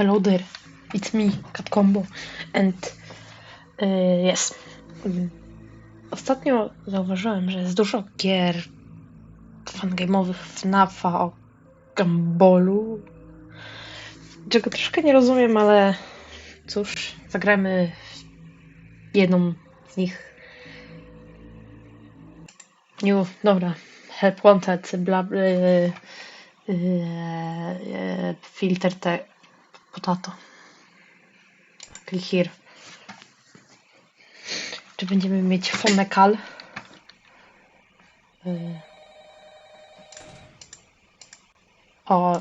hello there, it's me, Cat Combo, and uh, yes. Ostatnio zauważyłem, że jest dużo gier fangame'owych FNAFa o Gumbolu, czego troszkę nie rozumiem, ale cóż, zagrajmy w jedną z nich. New, dobra, help wanted, bla, yy, yy, filter te potato. Click here. Czy będziemy mieć fonekal? Yy. O.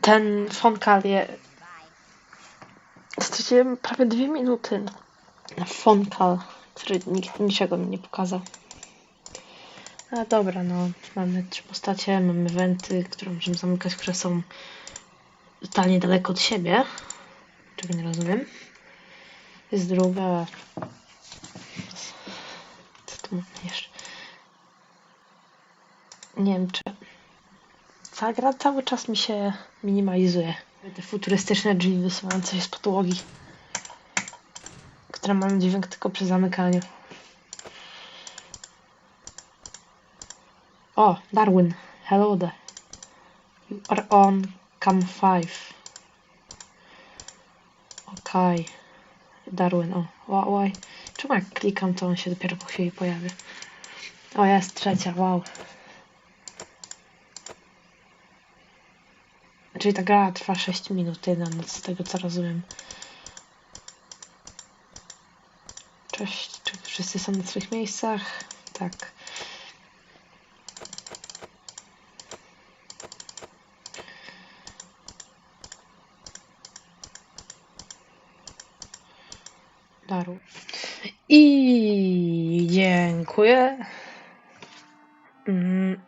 Ten fonkal je... Straciłem prawie dwie minuty na fonkal, który nikt niczego mi nie pokazał. A dobra, no. Mamy trzy postacie, mamy wenty, które możemy zamykać, które są totalnie daleko od siebie. Czego nie rozumiem. Jest druga. Co tu mamy jeszcze? Nie wiem, czy. Cała gra cały czas mi się minimalizuje. Te futurystyczne drzwi wysuwające się z podłogi, które mają dźwięk tylko przy zamykaniu. O, Darwin. Hello there. You are on cam 5. Okej. Darwin, o. Why, why? Czemu jak klikam, to on się dopiero po chwili pojawia? O, jest trzecia, wow. Czyli ta gra trwa 6 minut, jeden z tego co rozumiem. Cześć, czy wszyscy są na swoich miejscach? Tak. Daru. I dziękuję. Mm.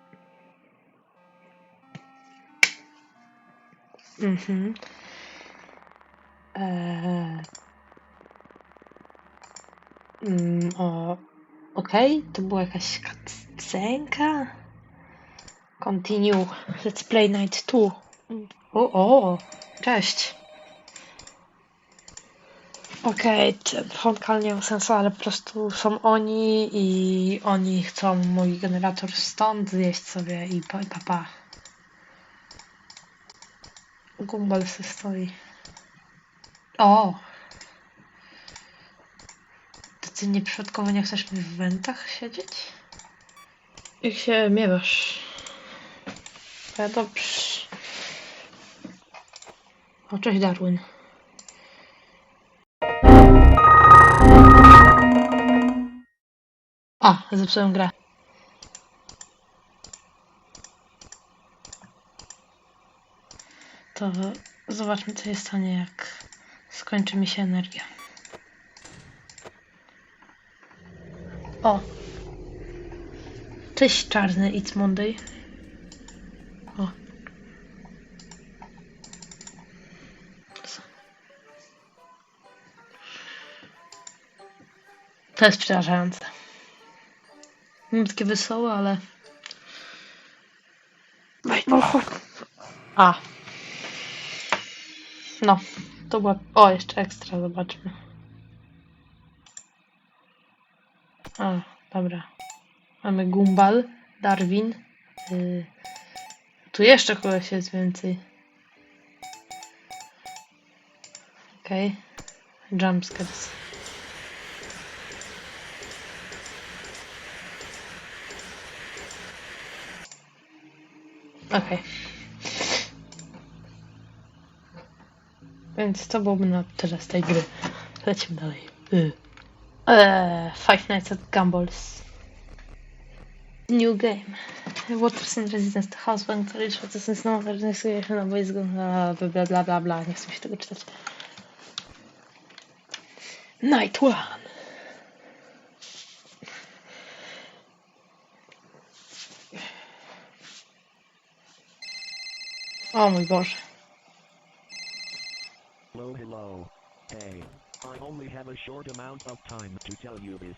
Mhm. Eee. Mm, o. Okej, to była jakaś cutscenka. Continue. Let's play night 2. O, o, cześć. Okej, ten fonkal nie ma sensu, ale po prostu są oni i oni chcą mój generator stąd zjeść sobie i pa, pa, pa. Gumball se stoi. O! To ty nieprzypadkowo nie chcesz mi w wentach siedzieć? Jak się miewasz? Ja dobrze. O, cześć Darwin. A, zepsułem grę. To zobaczmy, co się stanie, jak skończy mi się energia. O! Cześć, czarny It's Monday. O. To jest przerażające. Nie takie wesołe, ale... A. No, to była... O, jeszcze ekstra, zobaczmy. A, dobra. Mamy Gumball, Darwin. Yy. Tu jeszcze kogoś jest więcej. Okej. Okay. Jumpscares. Okej. Więc to byłoby na tyle z tej gry. Lecimy dalej. Y. Eee, Five Nights at Gumball's. New game. Waters and Residence to House Bank Rich Waters and Snow Residence się na boisku bla bla bla bla bla nie chcę mi się tego czytać. Night One. Oh o mój Boże. Hello, hello. Hey, I only have a short amount of time to tell you this.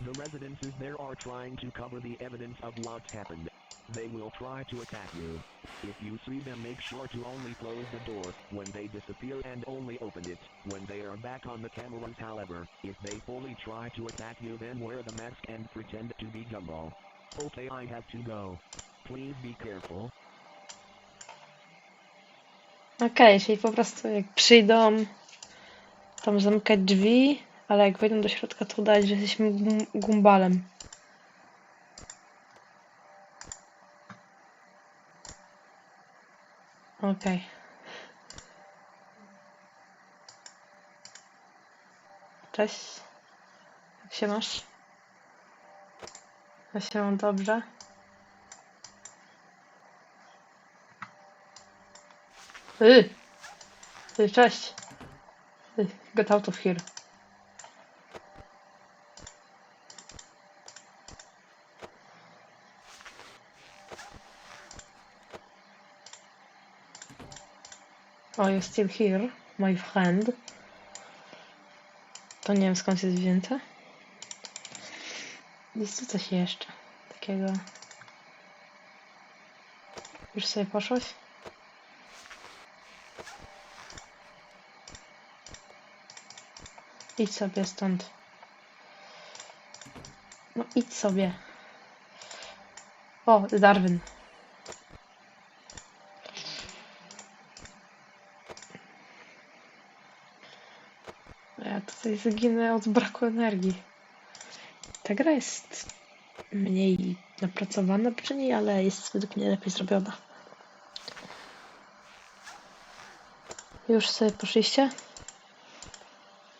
The residences there are trying to cover the evidence of what's happened. they will try to attack you. If you see them, make sure to only close the door when they disappear and only open it when they are back on the cameras. However, if they fully try to attack you, then wear the mask and pretend to be Gumball. Okay, I have to go. Please be careful. Okej, czyli po prostu jak przyjdą tam zamykać drzwi, ale jak wejdą do środka, to udać, że jesteśmy gum- gumbalem. Okej. Cześć. Jak się masz? Ja się mam dobrze. Yy. Cześć. Yy, get out of here. Oh, you're still here, my friend. To nie wiem skąd jest wzięte. Jest tu coś jeszcze takiego. Już sobie poszłaś? Idź sobie stąd. No idź sobie. O, Darwin. Ja tutaj zginę od braku energii. Ta gra jest mniej napracowana przy niej, ale jest według mnie lepiej zrobiona. Już sobie poszliście?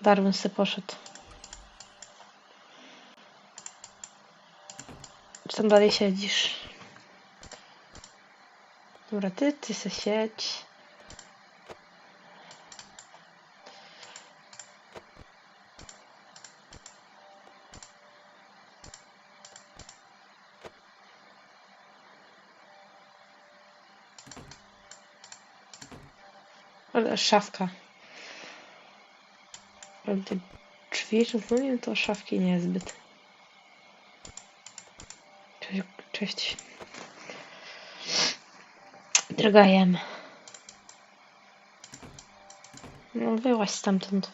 Darwin se poszedł. Czy tam dalej siedzisz? Dobra, ty, ty se siedź. Ale szafka. Ale te drzwi rozumiem, to szafki niezbyt. Cześć. cześć. Droga jem. No wyłaź stamtąd.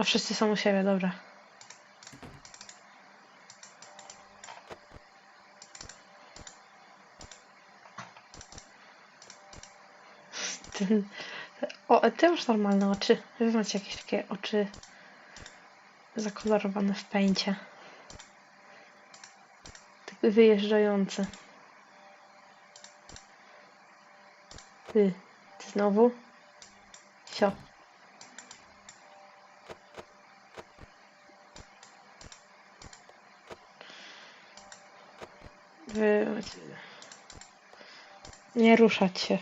No wszyscy są u siebie, dobra. Ten... O, ty masz normalne oczy. Wy macie jakieś takie oczy zakolorowane w pęcie. Tak wyjeżdżające. Ty, ty znowu? Sio. Wy... Nie ruszać się.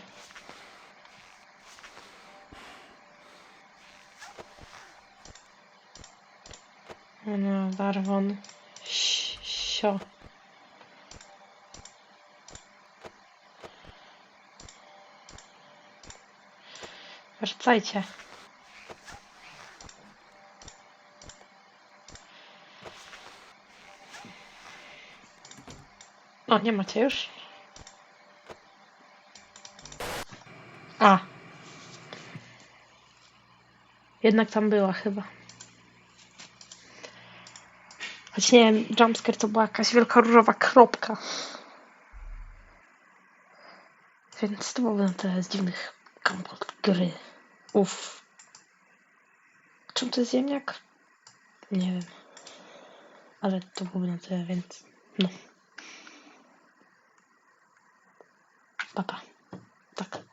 No, Darwon. Si- Sio. Wracajcie. O, nie macie już? A. Jednak tam była chyba. Choć nie wiem, jumpscare to była jakaś wielka różowa kropka. Więc to byłoby na tyle z dziwnych kompot gry. Uff. Czym to jest ziemniak? Nie wiem. Ale to byłoby na tyle, więc no. Пока. Так.